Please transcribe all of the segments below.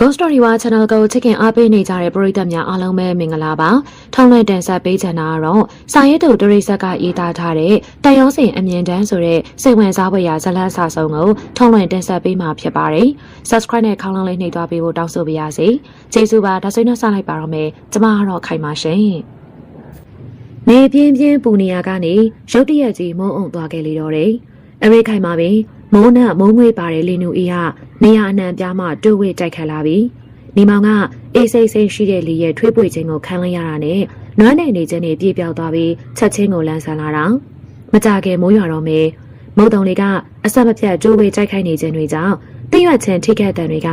Ghost Story ဝါ Channel ကိုချစ်ခင်အားပေးနေကြတဲ့ပရိသတ်များအားလုံးပဲမင်္ဂလာပါ။ထောင်းလွှင့်တင်ဆက်ပေးချင်တာကတော့စာရေးသူတရိဆက်ကရေးသားထားတဲ့တန်ရုံးစင်အမြင်တန်းဆိုတဲ့စိတ်ဝင်စားဖွယ်ရာဇာတ်လမ်းစာဆုံးကိုထောင်းလွှင့်တင်ဆက်ပေးမှာဖြစ်ပါတယ်။ Subscribe နဲ့ခေါင်းလုံးလေးနှိပ်သွားပေးဖို့တောင်းဆိုပါရစေ။ကျေးဇူးပါဒါဆိုရင်တော့စလိုက်ပါတော့မယ်။ကျွန်မကတော့ခိုင်ပါရှင်။နေပြင်းပြင်းပူနေရကနေရုတ်တရက်ကြီးမုံအောင်သွားခဲ့လေတော့တယ်။အရိခိုင်မှာပင်မိုးနဲ့မုံငွေပါတဲ့လင်းနူအေးက နေရအနှံပြားမှတိုးဝှေ့တိုက်ခတ်လာပြီ။နေမောင်ကအေးစိတ်စိတ်ရှိတဲ့လီရဲ့ထွေးပွေခြင်းကိုခံလိုက်ရတာနဲ့နွမ်းနယ်နေခြင်းတွေပြေပြောက်သွားပြီးချက်ချင်းကိုလန်းဆန်းလာတာ။မကြခင်မိုးရွာတော့မယ်။မုတ်တုံလေးကအဆက်မပြတ်တိုးဝှေ့တိုက်ခိုက်နေခြင်းတွေကြောင့်တိရွက်ချင်းထိခဲ့တဲ့တွေက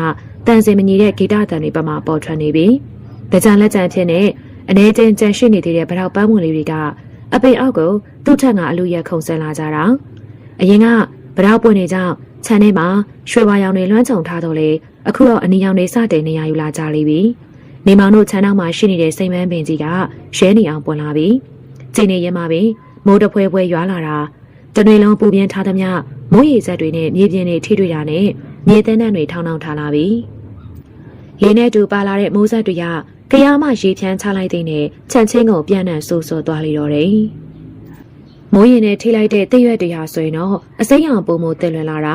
တန်စင်မညီတဲ့ဂီတတန်တွေပမာပေါ်ထွက်နေပြီ။ဒါကြလက်ကြံဖြစ်နေအနေချင်းကြံရှိနေသေးတဲ့ဗရောက်ပန်းဝင်လေးတွေကအပိအောက်ကိုသူ့ထက်ကအလူရက်ခုန်ဆင်းလာကြတာ။အရင်ကဗရောက်ပွင့်နေကြောင်း ခြံထဲမှာရွှေဝါရောင်တွေလွှမ်းခြုံထားတော့လေအခုတော့အနီရောင်တွေစတင်နေရယူလာကြလိမ့်ပြီ။နေမောင်တို့ခြံနောက်မှာရှိနေတဲ့စိမ်မန်းပင်ကြီးကရဲနေအောင်ပွင့်လာပြီ။ချိန်နေရင်မှပင်မိုးတဖွဲဖွဲရွာလာတာတနွေလုံးပူပြင်းထားသမျှမိုးရေစက်တွေနဲ့မြေပြင်တွေထိတွေ့တာနဲ့မြေသန်းတန်းတွေထောင်းထောင်းထားလာပြီ။လေနဲ့တူပါလာတဲ့မိုးစက်တွေကကရမရေဖြန်းချလိုက်တဲ့နဲ့ခြံချင်းကိုပြန်နှံဆိုးဆိုးသွားလေတော့တယ်။ မိုးရင်နဲ့ထိလိုက်တဲ့တိရွက်တွေဟာဆိုရင်တော့အစိမ်းရောင်ပုံမတင်လွင်လာတာ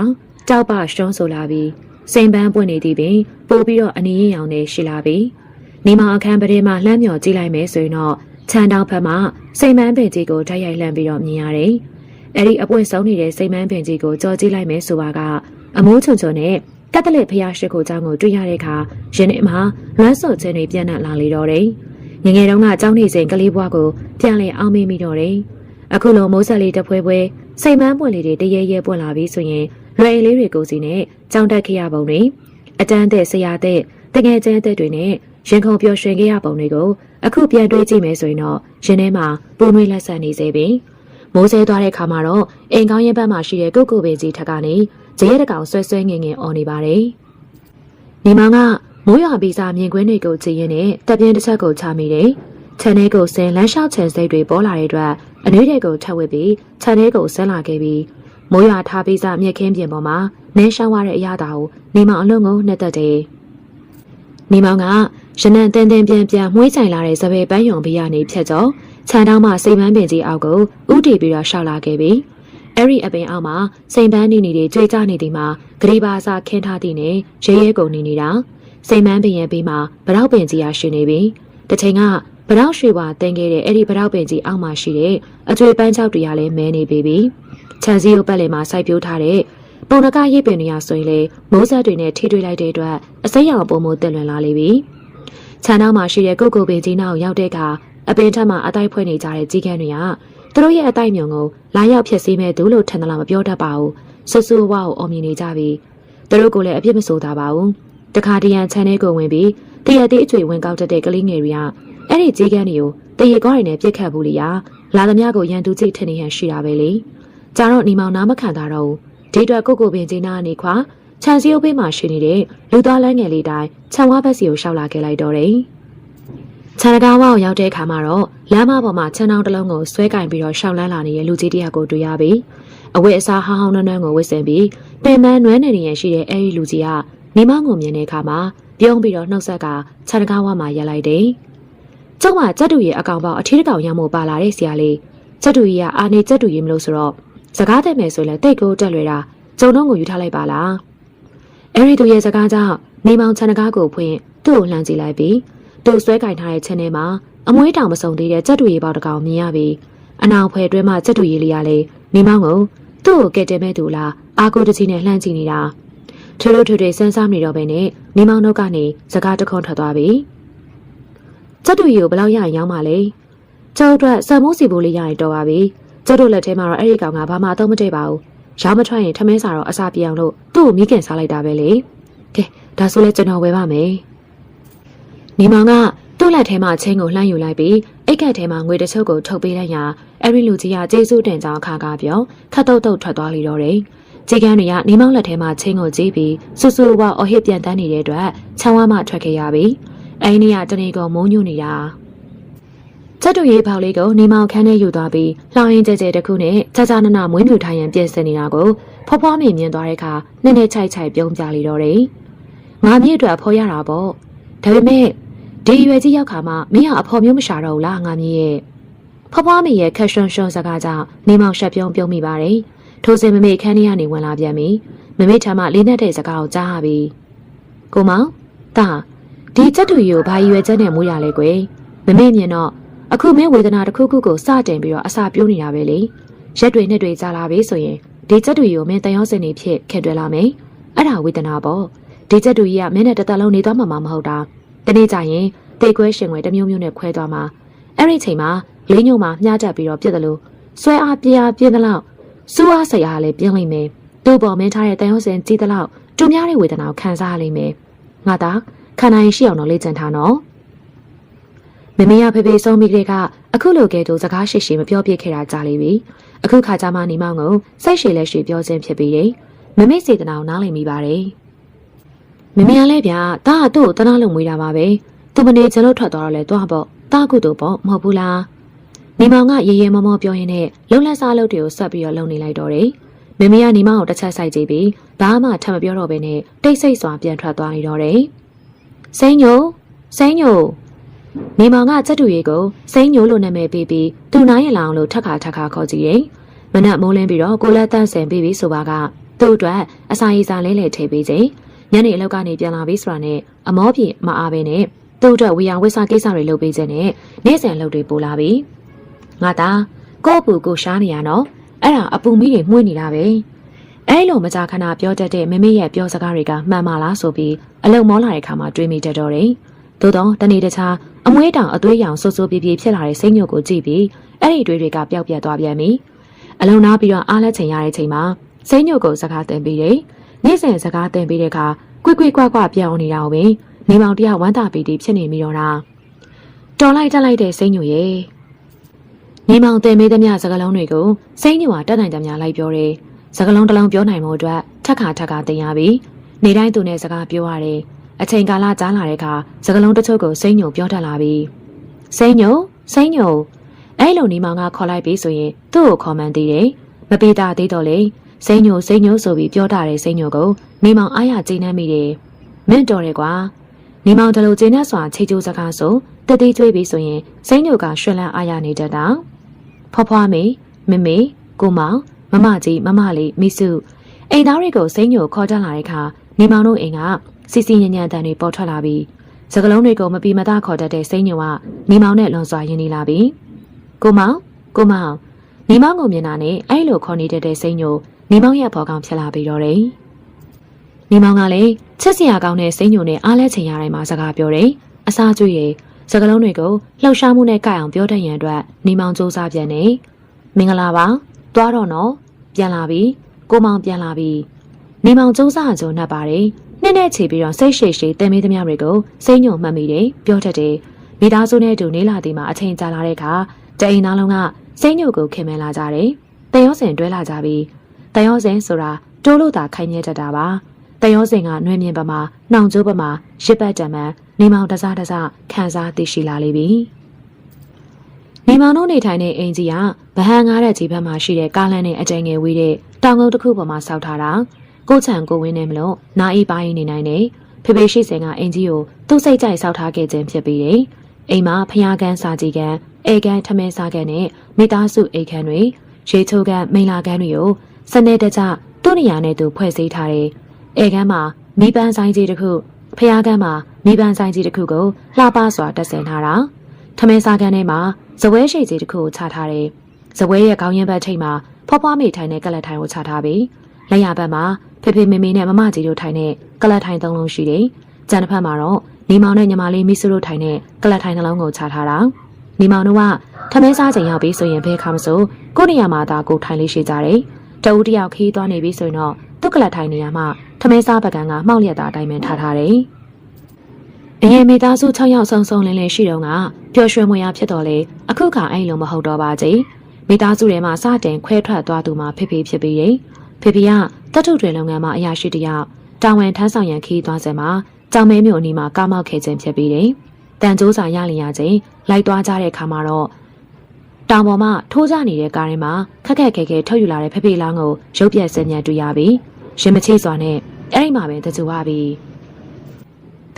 တောက်ပရှုံးဆိုလာပြီးစိန်ပန်းပွင့်နေသည်ပင်ပို့ပြီးတော့အနီးရင်ရောင်နဲ့ရှိလာပြီ။နေမအခန်းပထဲမှာလှမ်းမြော်ကြည့်လိုက်မယ်ဆိုရင်တော့ခြံတောင်ဖက်မှာစိန်ပန်းပင်ကြီးကိုဓာတ်ရိုက်လှမ်းပြီးတော့မြင်ရတယ်။အဲ့ဒီအပွင့်ဆုံးနေတဲ့စိန်ပန်းပင်ကြီးကိုကြော်ကြည့်လိုက်မယ်ဆိုပါကအမိုးချုံချုံနဲ့ကက်သလစ်ဖျားရှိခိုးเจ้าကိုတွေ့ရတဲ့အခါယနေ့မှလွမ်းစော်ခြင်းတွေပြန့်နှံ့လာလေတော့တယ်။ငငယ်တုန်းကကျောင်းနေစဉ်ကလေးဘွားကိုပြန်လည်အောင်မေးမိတော့တယ်။ အခုလိုမိုးဆက်လေးတစ်ဖွဲဖွဲစိတ်မန်းပွင့်လေးတွေတရေရဲပွင့်လာပြီဆိုရင်လွယ်လေးတွေကိုစီနဲ့ကြောင်တက်ခဲ့ရပုံတွေအတန်းတဲ့ဆရာတဲ့တကယ်ကျန်းတဲ့တွေနဲ့ရင်ခုန်ပျော်ရွှင်ခဲ့ရပုံတွေကိုအခုပြန်တွေးကြည့်မယ်ဆိုရင်တော့ရင်ထဲမှာပုံမွေးလက်ဆက်နေစေပြီ။မိုးဆဲသွားတဲ့ခါမှာတော့အိမ်ကောင်းရင်ဘက်မှာရှိတဲ့ကုတ်ကုတ်ပင်ကြီးထက်ကနေဂျရဲတကောင်ဆွဲဆွဲငင်ငင်အော်နေပါတယ်။ညီမောင်ကမိုးရွာပြီးစားမြင်ကွင်းတွေကိုကြည့်ရင်းနဲ့တပ်ပြင်းတစ်ချက်ကိုချမိတယ်။ခြံထဲကိုဆင်းလမ်းလျှောက်ချန်စိတ်တွေပေါ်လာတဲ့အတွက် အနည်းတဲ့ကိုထပ်ဝစ်ပြီးခြံထဲကိုဆင်းလာခဲ့ပြီးမိုးရွာထားပြီးစားမြက်ခင်းပြင်ပေါ်မှာနဲရှောင်းရတဲ့အရာတာကိုနေမောင်အလုံးကိုနှက်သက်တယ်။နေမောင်ကရနံတန်တန်ပြန်ပြန်မှွေးဆိုင်လာတဲ့စပယ်ပန်းယုံဘေးကနေဖြတ်ကျော်ခြံတောင်းမှစိတ်ပန်းပင်ကြီးအောက်ကိုဥတီပြီးတော့ရှောက်လာခဲ့ပြီးအဲ့ဒီအပင်အောက်မှာစိန်ပန်းနေနေတွေကြွေကြနေသည်မှာဂရီပါစာခင်းထားသည်နဲ့ရဲရဲကုန်နေနေတာစိန်ပန်းပင်ရဲ့ဘေးမှာဗရောက်ပင်ကြီးရရှိနေပြီတစ်ချိန်က ဗရောက်ရွှေဝါတင်ခဲ့တဲ့အဲ့ဒီဗရောက်ပင်ကြီးအောက်မှာရှိတဲ့အကျွေးပန်းချောက်တွေကလည်းမဲနေပြီခြံစည်းကိုပတ်လည်မှာစိုက်ပျိုးထားတဲ့ပုံနကရိပ်ပင်တွေရဆိုရင်လေမိုးဆက်တွေနဲ့ထိတွေ့လိုက်တဲ့အတွက်အစိမ်းရောင်ပုံမိုးတက်လွင်လာလေပြီခြံနောက်မှာရှိတဲ့ကုတ်ကုတ်ပင်ကြီးနောက်ရောက်တဲ့အခါအပင်ထက်မှအတိုက်ဖွဲ့နေကြတဲ့ကြီးကန်းတွေကသူတို့ရဲ့အတိုက်မြုံကိုလာရောက်ဖြစ်စေမဲ့သူလို့ထင်သလားမပြောတတ်ပါဘူးဆဆူဝါကိုအော်မြင်နေကြပြီသူတို့ကလည်းအပြစ်မဆိုးတာပါဘူးတခါတရံခြံထဲကိုဝင်ပြီးတရသေးအကျွေဝင်ကောက်တတ်တဲ့ကလေးငယ်တွေက အဲ့ဒီကြီးကန်းတွေကိုတရေကောင်းတွေနဲ့ပြစ်ခတ်ဘူးလေရာလာသမျှကိုရန်သူကြည့်ထင်နေရရှိတာပဲလေကြတော့နေမောင်နားမခံတာတော့ဒီအတွက်ကိုကိုပင်ချင်းနာနေခွာခြံစည်းအုပ်ဘေးမှာရှိနေတဲ့လူသားလန်းငယ်လေးတိုင်းခြံဝါဘက်စီကိုရှောက်လာခဲ့လိုက်တော့တယ်ခြံကားဝါကိုရောက်တဲ့အခါမှာတော့လမ်းမပေါ်မှာခြံအောင်တစ်လုံးကိုဆွဲကင်ပြီးတော့ရှောက်လန်းလာနေတဲ့လူကြီးတယောက်ကိုတွေ့ရပြီအဝတ်အစားဟောင်းဟောင်းနှွမ်းနှွမ်းကိုဝတ်ဆင်ပြီးပင်ပန်းနွမ်းနေနေရရှိတဲ့အဲဒီလူကြီးကနေမောင်ကိုမြင်တဲ့အခါမှာပြုံးပြီးတော့နှုတ်ဆက်ကခြံကားဝါမှာရက်လိုက်တယ် ကျုံကကြက်တူရဲ့အကောင်ပေါက်အထီးတကောင်ရမ်းမို့ပါလာတဲ့ဆရာလေးကြက်တူကြီးကအာနေကြက်တူကြီးမလို့ဆိုတော့စကားတဲ့မယ်ဆိုလဲတိတ်ကိုတက်လွယ်တာကျုံတော့ကိုယူထားလိုက်ပါလားအဲ့ဒီသူရဲ့စကားကြောင့်နေမောင်ခြံကားကိုဖွင့်သူ့ကိုလှမ်းကြည့်လိုက်ပြီးသူ့ဆွဲကင်ထားတဲ့ခြံထဲမှာအမွှေးတောင်မစုံသေးတဲ့ကြက်တူရီပေါက်တစ်ကောင်မြင်ရပြီးအနောင်ဖွဲတွဲမှကြက်တူရီလေးရလေနေမောင်ကိုသူ့ကိုကဲတယ်မဲ့သူလားအာကိုတကြီးနဲ့လှမ်းကြည့်နေတာထွေလို့ထွေထွေစမ်းစားနေတော့ပဲနဲ့နေမောင်တို့ကနေစကားတခွန်းထွက်သွားပြီ ကြက်တူရီကိုဘယ်လောက်ရရင်ရောင်းပါလဲကျောက်အတွက်စံမိုးစီဘူးလေးရရင်တော်ပါပြီကျုပ်တို့လက်ထဲမှာတော့အဲ့ဒီကောင်ကဘာမှအသုံးမတည့်ပါဘူး။ရောင်းမထွက်ရင်ထမင်းစာတော့အစာပြေအောင်လို့သူ့ကိုမိခင်စားလိုက်တာပဲလေ။ကဲဒါဆိုလဲကျွန်တော်ဝယ်ပါမယ်။ညီမောင်ကသူ့လက်ထဲမှာချင်းကိုလှမ်းယူလိုက်ပြီးအိတ်ကက်ထဲမှာငွေတစ်ချုပ်ကိုထုတ်ပေးလိုက်ရာအဲ့ဒီလူကြီးကကျေးဇူးတင်ကြောင်းအခါကပြောခတ်တုတ်တုတ်ထွက်သွားလိတော့တယ်။ကြေကန်းတွေကညီမောင်လက်ထဲမှာချင်းကိုကြည့်ပြီးဆူဆူဝါအော်ဟစ်ပြန်တန်းနေတဲ့အတွက်ချောင်းဝါမှထွက်ခဲ့ရပြီ။ အဲ့ဒီနေ့ကတနေကုန်မုန်းညွနေတာ။ချက်တူရေးပေါက်လေးကိုနေမောင်ခန်းထဲယူသွားပြီးလှောင်းရင်ကျဲကျဲတစ်ခုနဲ့ကြာကြာနာနာမွေးမြူထိုင်ရန်ပြင်ဆင်နေတာကိုဖွားဖွားမြင်မြင်သွားတဲ့အခါနည်းနည်းချိုက်ချိုက်ပြုံးပြလေတော့တယ်။ငါမြေအတွက်အဖော်ရတာပေါ့ဒါပေမဲ့ဒီရွယ်ကြီးရောက်ခါမှမင်းကအဖော်မျိုးမရှာတော့ဘူးလားငါမြေရဲ့ဖွားဖွားမေရဲ့ခက်ရွှွန်ရွှွန်စကားကြောင့်နေမောင်ရှက်ပြုံးပြုံးမိပါတယ်ထိုစဉ်မမေခန်းထဲကနေဝင်လာပြန်ပြီမမေထမ်းမလေးနဲ့တဲ့စကားကိုကြားရပြီကိုမောင်တာ ဒီချက်တူရီကိုဘာရွယ်ချက်နဲ့မွေးရလဲကွယ်မမေမြင်တော့အခုမင်းဝေဒနာတစ်ခုခုကိုစတင်ပြီးတော့အစာပြိုးနေတာပဲလေရက်တွေနဲ့တွေကြာလာပြီဆိုရင်ဒီချက်တူရီကိုမင်းတန်ရောစင်နေဖြစ်ခင်တွယ်လာမယ်အဲ့ဒါဝေဒနာပေါ့ဒီချက်တူရီကမင်းနဲ့တစ်သက်လုံးနေသွားမှာမဟုတ်တာတနေ့ကျရင်တိတ်ခွဲရှင်ွယ်တစ်မျိုးမျိုးနဲ့ခွဲသွားမှာအဲ့ဒီချိန်မှာလေးညို့မှာမျှတက်ပြီးတော့ပြစ်တယ်လို့ဆွဲအားပြအားပြင်းသလောက်စူးအားဆရာလည်းပြင်းလိမ့်မယ်သူ့ပေါ်မင်းထားတဲ့တန်ရုံးစင်ကြီးသလောက်တူများတဲ့ဝေဒနာကိုခံစားရလိမ့်မယ်ငါသာ ခန္ဓာရင်ရှိအောင်တော့လေ့ကျင့်ထားနော်မမေရဖေဖေဆုံးပြီးကလေးကအခုလိုကဲတူစကားရှိရှိမပြောပြခဲ့တာကြားလိမ့်ပြီအခုခါကြမှာနေမောင်ကိုစိတ်ရှိလက်ရှိပြောခြင်းဖြစ်ပြီးတယ်မမေစေတနာကိုနားလည်မိပါတယ်မမေရလဲဗျာတာကသူ့ကိုတနာလို့မွေးတာပါပဲသူမနေချင်လို့ထွက်သွားတော့လဲတွားပေါ့တာကုတူပေါ့မဟုတ်ဘူးလားနေမောင်ကရေရဲမောမောပြောရင်းနဲ့လုံလက်စားလုပ်တွေကိုဆက်ပြီးတော့လုံနေလိုက်တော့တယ်မမေကနေမောင်ကိုတစ်ချက်ဆိုင်ကြည့်ပြီးဘာမှထပ်မပြောတော့ဘဲနဲ့တိတ်ဆိတ်စွာပြန်ထွက်သွားနေတော့တယ် စိန်ညိုစိန်ညိုနေမောင်ကစက်တူရီကိုစိန်ညိုလို့နာမည်ပေးပြီးသူနိုင်ရလောင်လို့ထက်ခါထက်ခါခေါ်ကြည့်တယ်မနက်မိုးလင်းပြီးတော့ကိုလက်တန့်ဆင်ပြီးပြီဆိုပါကသူ့အတွက်အစာရီစာလဲလဲထည့်ပေးခြင်းညနေအလောက်ကနေပြန်လာပြီဆိုတာနဲ့အမောပြေမအားပဲနဲ့သူ့အတွက်ဝေယံဝိဆာကိစ္စတွေလုပ်ပေးခြင်းနဲ့နေ့စဉ်လုပ်တွေပို့လာပြီငါသားကို့အပူကိုရှားနေရနော်အဲ့ဒါအပူမီးတွေမှုန့်နေတာပဲ အဲ့လိုမကြာခဏပြောတတ်တဲ့မမေရဲ့ပြောစကားတွေကမှန်ပါလားဆိုပြီးအလုံမောလာတဲ့ခါမှာတွေးမိတတ်တော့တယ်သို့တော့တနေ့တခြားအမွေးတောင်အသွေးရောင်ဆူဆူပြေပြေဖြစ်လာတဲ့စိတ်ညို့ကိုကြည့်ပြီးအဲ့ဒီတွေးတွေကပျောက်ပြတ်သွားပြန်ပြီအလုံနာပြီးတော့အားလက်ချိန်ရတဲ့ချိန်မှာစိတ်ညို့ကိုစကားတင်ပြီးတယ်နေ့စဉ်စကားတင်ပြီးတဲ့အခါကွိကွိကွကွပြောင်းနေတာကိုပဲနေမောင်တယောက်ဝမ်းသာပီတိဖြစ်နေမိတော့တာတော်လိုက်တက်လိုက်တဲ့စိတ်ညို့ရဲ့နေမောင်တင်မေးသမျှစကားလုံးတွေကိုစိတ်ညို့ဟာတက်နိုင်ကြများလိုက်ပြောတယ် စကားလုံးတစ်လုံးပြောနိုင်မှုအတွက်ထက်ခါထက်ခါတင်ရပြီနေတိုင်းသူနဲ့စကားပြောရတယ်အချိန်ကာလကြားလာတဲ့အခါစကလုံးတချို့ကိုစိမ့်ညိုပြောတတ်လာပြီစိမ့်ညိုစိမ့်ညိုအဲ့လိုနေမောင်ကခေါ်လိုက်ပြီဆိုရင်သူ့ကိုခေါ်မှန်းသေးတယ်မပေးတာသေးတော့လေစိမ့်ညိုစိမ့်ညိုဆိုပြီးပြောတာတဲ့စိမ့်ညိုကိုနေမောင်အားရကျင်းနှမ်းမိတယ်မင့်တော်တယ်ကွာနေမောင်တလူကျင်းနဲ့စွာချိတ်ချိုးစကားဆိုတတိကျွေးပြီဆိုရင်စိမ့်ညိုကရွှင်လန်းအားရနေတတ်တာဖွားဖွားမေမမေကိုမောင် မမကြီးမမလေးမိစုအိမ်သားတွေကိုစိမ့်ညိုခေါ်တတ်လာတဲ့အခါနေမောင်တို့အိမ်ကစီစီညံ့ညံ့တန်တွေပေါ်ထွက်လာပြီးစကလုံးတွေကိုမပီမသားခေါ်တတ်တဲ့စိမ့်ညိုကနေမောင်နဲ့လွန်စွာရင်းနေလာပြီးကိုမောင်ကိုမောင်နေမောင်ကိုမြင်တာနဲ့အဲ့လိုခေါ်နေတတ်တဲ့စိမ့်ညိုနေမောင်ရဲ့ဖော်ကောင်ဖြစ်လာပြီးတော့တယ်နေမောင်ကလည်းချစ်စရာကောင်းတဲ့စိမ့်ညိုနဲ့အားလဲချင်ရတိုင်းမှာစကားပြောတယ်အစားကျွေးရစကလုံးတွေကိုလှောက်ရှားမှုနဲ့ကြိုက်အောင်ပြောတတ်ရန်အတွက်နေမောင်စူးစမ်းပြန်နေမင်္ဂလာပါ သွားတော့နော်ပြန်လာပြီကိုမောင်ပြန်လာပြီနေမောင်စူးစမ်းကြုံနှက်ပါတယ်နှစ်နဲ့ချီပြီးတော့စိတ်ရှိရှိတင်မေးသမျှတွေကိုစိတ်ညုံမှတ်မိတယ်ပြောတတ်တယ်မိသားစုနဲ့အတူနေလာသည်မှာအချိန်ကြာလာတဲ့အခါတအိမ်သားလုံးကစိတ်ညုံကိုခင်မင်လာကြတယ်တန်ရောစင်တွဲလာကြပြီးတန်ရောစင်ဆိုတာတိုးလို့သာခိုင်မြဲတတ်တာပါတန်ရောစင်ကနှွေးမြင်ပမာနှောင်ကျိုးပမာရစ်ပတ်တံမှန်နေမောင်တစားတစားခံစားသိရှိလာလိမ့်ပြီနေ မောင်တို့နေထိုင်တဲ့အိမ်ကြီးကဗဟန်ငားတဲ့ကြီးဘက်မှာရှိတဲ့ကားလမ်းနဲ့အကျဉ်ငယ်ဝေးတဲ့တောင်ကုန်းတစ်ခုပေါ်မှာစောက်ထားတာကိုချံကိုဝင်းနေမလို့နာအီပိုင်းနေနိုင်တယ်ဖေဖေရှိစင်ကအင်ကြီးကိုသူ့စိတ်ကြိုက်ဆောက်ထားခဲ့ခြင်းဖြစ်ပြီးတယ်အိမ်မှာဖျားကန်းစာကြည့်ကန်းအေကန်ထမင်းစားကန်းနဲ့မိသားစုအိတ်ခန်းတွေရေချိုးကန်းမိန်လာကန်းတွေကိုစနေတကျသူ့နေရာနဲ့သူဖွဲ့စည်းထားတယ်အေကန်မှာမိပန်းဆိုင်ကြီးတစ်ခုဖျားကန်းမှာမိပန်းဆိုင်ကြီးတစ်ခုကိုလှပစွာတက်ဆင်ထားတာ ထမင်းစားကန်းထဲမှာဇပွဲရှိကြီးတစ်ခုကိုချထားတယ်ဇပွဲရဲ့ခေါင်းရင်းဘက်ထိပ်မှာဖွားဖွားမိထိုင်တဲ့ကလတ်ထိုင်ကိုချထားပြီးလက်ရဘက်မှာဖေဖေမေမေနဲ့မမကြီးတို့ထိုင်တဲ့ကလတ်ထိုင်သုံးလုံးရှိတယ်။ကြံတစ်ဖက်မှာတော့နေမောင်နဲ့ညီမလေးမိစုတို့ထိုင်တဲ့ကလတ်ထိုင်နှလုံးကိုချထားတာ။နေမောင်တို့ကထမင်းစားချိန်ရောက်ပြီဆိုရင်ဘဲခါမစိုးကိုနေရာမှာသာကိုထိုင်လေးရှိကြတယ်။တဦးတယောက်ခီးသွားနေပြီဆိုရင်တော့သူ့ကလတ်ထိုင်နေရာမှာထမင်းစားပကံကမှောက်လျက်တာအတိုင်းပဲထားထားတယ်။ အရင်မိသားစု6ယောက်ဆုံဆုံလင်းလင်းရှိတော့ကပျော်ရွှင်မွေရဖြစ်တော်လေအခုခါအဲ့လိုမဟုတ်တော့ပါကြီးမိသားစုထဲမှာစတင်ခွဲထွက်သွားသူမှဖိဖိဖြစ်ပြီးတယ်ဖေဖေကတတ်ထုတွေလုပ်ငန်းမှာအရာရှိတယောက်တာဝန်ထမ်းဆောင်ရန်ခီးသွားစမှာကြောင်မဲမျိုးအနီးမှာကားမောက်ခဲ့ခြင်းဖြစ်ပြီးတယ်။တန်ကြိုးစာရလျင်ရခြင်းလိုက်သွားကြတဲ့အခါမှာတော့တောင်ပေါ်မှာထိုးကြနေတဲ့ကားထဲမှာခက်ခက်ခဲခဲထုတ်ယူလာတဲ့ဖေဖေလောင်းကိုရုပ်ပြက်စင်ညံတွေ့ရပြီးရင်မချိစွာနဲ့အဲ့ဒီမှာပဲတကြွပါပြီ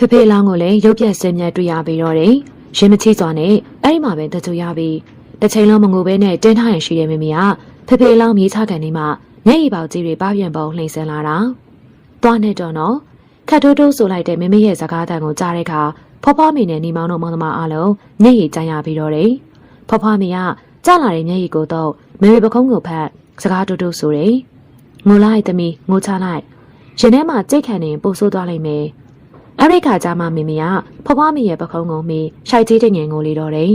ဖေဖေလောင်းကိုလည်းရုပ်ပြက်ဆင်းမြတ်တွေ့ရပြီးတော့တယ်ရင်မချိစွာနဲ့အဲ့ဒီမှာပဲတကြူရပြီးတစ်ချိန်လုံးမငိုဘဲနဲ့တင်းထားရင်ရှိတဲ့မိမိကဖေဖေလောင်းမြေးချကန်နေမှမျက်ရည်ပေါက်ကြီးတွေပပြန့်ပုံလှိမ့်ဆင်းလာတာသွားနေတော့နော်ခတ်တိုးတိုးဆိုလိုက်တဲ့မိမိရဲ့စကားတန်ကိုကြားတဲ့အခါဖွားဖွားမိနဲ့ညီမောင်တို့မောင်နှမအားလုံးမျက်ရည်ကျရပြီးတော့တယ်ဖွားဖွားမိကကြားလာတဲ့မျက်ရည်ကိုတော့မေမေပခုံးကိုဖတ်စကားတိုးတိုးဆိုတယ်ငိုလိုက်သမီးငိုချလိုက်ရင်ထဲမှာကြိတ်ခံနေပို့ဆိုးသွားလိမ့်မယ် အဲ့ဒီခါကျမှမိမိကဖွားဖွားမိရဲ့ပခုံးကိုမိရှိုက်ကြီးတဲ့ငင်ကိုလေတော့တယ်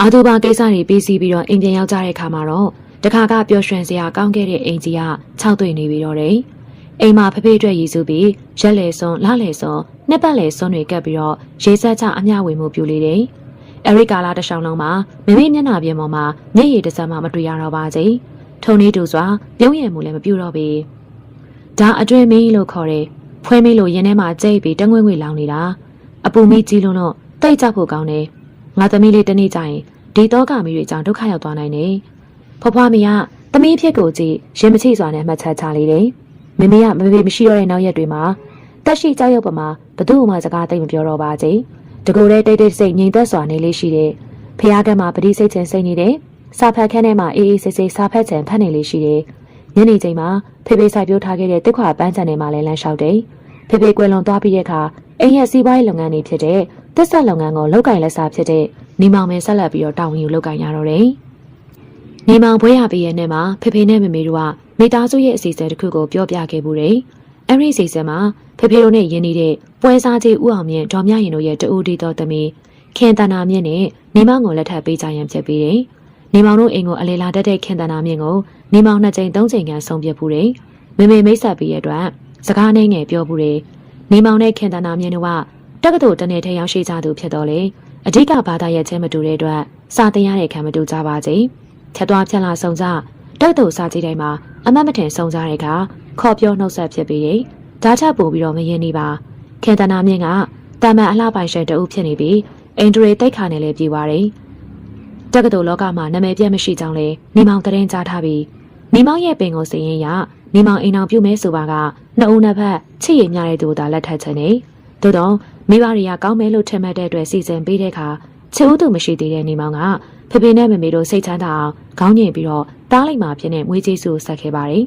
အာသူဘာကိစ္စတွေပြီးစီးပြီးတော့အိမ်ပြန်ရောက်ကြတဲ့ခါမှာတော့တခါကပျော်ရွှင်စရာကောင်းခဲ့တဲ့အိမ်ကြီးကခြောက်သွေ့နေပြီးတော့တယ်အိမ်မှာဖဖေးအတွက်ရည်စုပြီးရက်လေစွန်လလေစွန်နှစ်ပတ်လေစွန်တွေကပ်ပြီးတော့ရေစက်ချအမျှဝေမှုပြုလေတယ်အဲရိကာလာတစ်ချောင်းလုံးမှာမမေမျက်နှာပြင်ပေါ်မှာမျက်ရည်တစ်စက်မှမတွေ့ရတော့ပါစေထုံနေတူစွာပြုံးရည်မှုလည်းမပြုတော့ပေဒါအတွင်းမင်းလို့ခေါ်တယ် ဖွဲမင်းလို့ရင်ထဲမှာကြိတ်ပြီးတငွေ့ငွေ့လောင်နေတာအပူမီကြီးလုံးတော့တိတ်ကြဖို့ကောင်းတယ်ငါသမီးလေးတနေ့ကျရင်ဒီတော့ကမီးတွေကြောင့်ဒုက္ခရောက်သွားနိုင်တယ်ဖွားဖွားမရသမီးဖြစ်ကိုကြည့်ရင်မချိစွာနဲ့မှတ်ချက်ချလေးတယ်မမေကမမေမရှိတော့တဲ့နောက်ရက်တွေမှာတက်ရှိကြောက်ရွံ့ပမာဘသူ့မှစကားသိမ့်မပြောတော့ပါကြီးတကူတဲ့တိတ်တိတ်စိတ်ငြိမ်သက်စွာနေလေးရှိတယ်ဖះကမှာပတိစိတ်ချင်စိတ်နေတယ်စာဖတ်ခန်းထဲမှာအေးအေးဆေးဆေးစာဖတ်ချင်ဖတ်နေလေးရှိတယ်ညနေချိန်မှာဖေဖေစိုက်ပျိုးထားခဲ့တဲ့တစ်ခွာပန်းချန်ထဲမှာလည်းလမ်းလျှောက်တယ် ဖေဖေကွယ်လွန်သွားပြီးတဲ့အခါအိမ်ရဲ့စီးပွားရေးလုပ်ငန်းတွေဖြစ်တဲ့တက်ဆက်လုပ်ငန်းကိုလောက်ကင်လက်စားဖြစ်တဲ့နေမောင်မင်းဆက်လက်ပြီးတော့တာဝန်ယူလုပ်ကင်ရတော့တယ်နေမောင်ဘွဲရပြီးရဲ့နေ့မှာဖေဖေနဲ့မမေတို့ကမိသားစုရဲ့အစီအစဉ်တစ်ခုကိုပြောပြခဲ့မှုတယ်အဲ့ဒီအစီအစဉ်မှာဖေဖေတို့နဲ့ယင်းနေတဲ့ပွဲစားကြီးဦးအောင်မြင့်ဒေါ်မြရင်တို့ရဲ့တူဦးဒီတော်သမီးခင်တနာမြင့်နဲ့နေမောင်ကိုလက်ထပ်ပေးကြရန်ဖြစ်ပြီးတယ်။နေမောင်တို့အိမ်ကိုအလေလာတက်တဲ့ခင်တနာမြင့်ကိုနေမောင်နှစ်ကြိမ်သုံးကြိမ်ကန်ဆုံးပြဖို့တယ်။မေမေမိတ်ဆက်ပြီးရဲ့အတွက် စကားနှိမ့်ငယ်ပြောဖို့တယ်။နေမောင်နဲ့ခင်တနာမြင့်တို့ကတက္ကသိုလ်တနေ့ထဲရောက်ရှိကြသူဖြစ်တော့လေအဓိကဘာသာရဲ့ချင်းမတူတဲ့အတွက်စာသင်ရတဲ့ခံမတူကြပါစေ။ဖြတ်သွားဖြတ်လာဆုံးကြတက္ကသိုလ်စာကြည့်တိုင်းမှာအမတ်မထင်ဆုံးကြတဲ့အခါခေါ်ပြောနှုတ်ဆက်ဖြစ်ပြီးတယ်။ဒါချက်ပို့ပြီးတော့မရင်နေပါခင်တနာမြင့်ကတာမန်အလှပိုင်ရှင်တအုပ်ဖြစ်နေပြီးအင်ဒရီတိတ်ခါနဲ့လည်းပြေးပါတယ်တက္ကသိုလ်လောကမှာနာမည်ပြတ်မရှိကြောင်းလဲနေမောင်တရင်ကြားထားပြီးနေမောင်ရဲ့ပင်ကိုစည်ရင်ရ နေမောင်အိမ်အောင်ပြုတ်မဲဆိုပါကနှစ်ဦးနှစ်ဖက်ချစ်ရည်မြတဲ့သူသာလက်ထပ်ချင်နေသို့တော့မိဘတွေကကောင်းမဲလို့ထင်မှတ်တဲ့အတွက်စီစဉ်ပေးတဲ့အခါချစ်ဦးသူမရှိသေးတဲ့နေမောင်ကဖဖေနဲ့မမေတို့စိတ်ချမ်းသာအောင်ခေါင်းညင်ပြီးတော့တားလိုက်မှဖြစ်နေမွေးကြီးစုဆက်ခဲ့ပါတယ်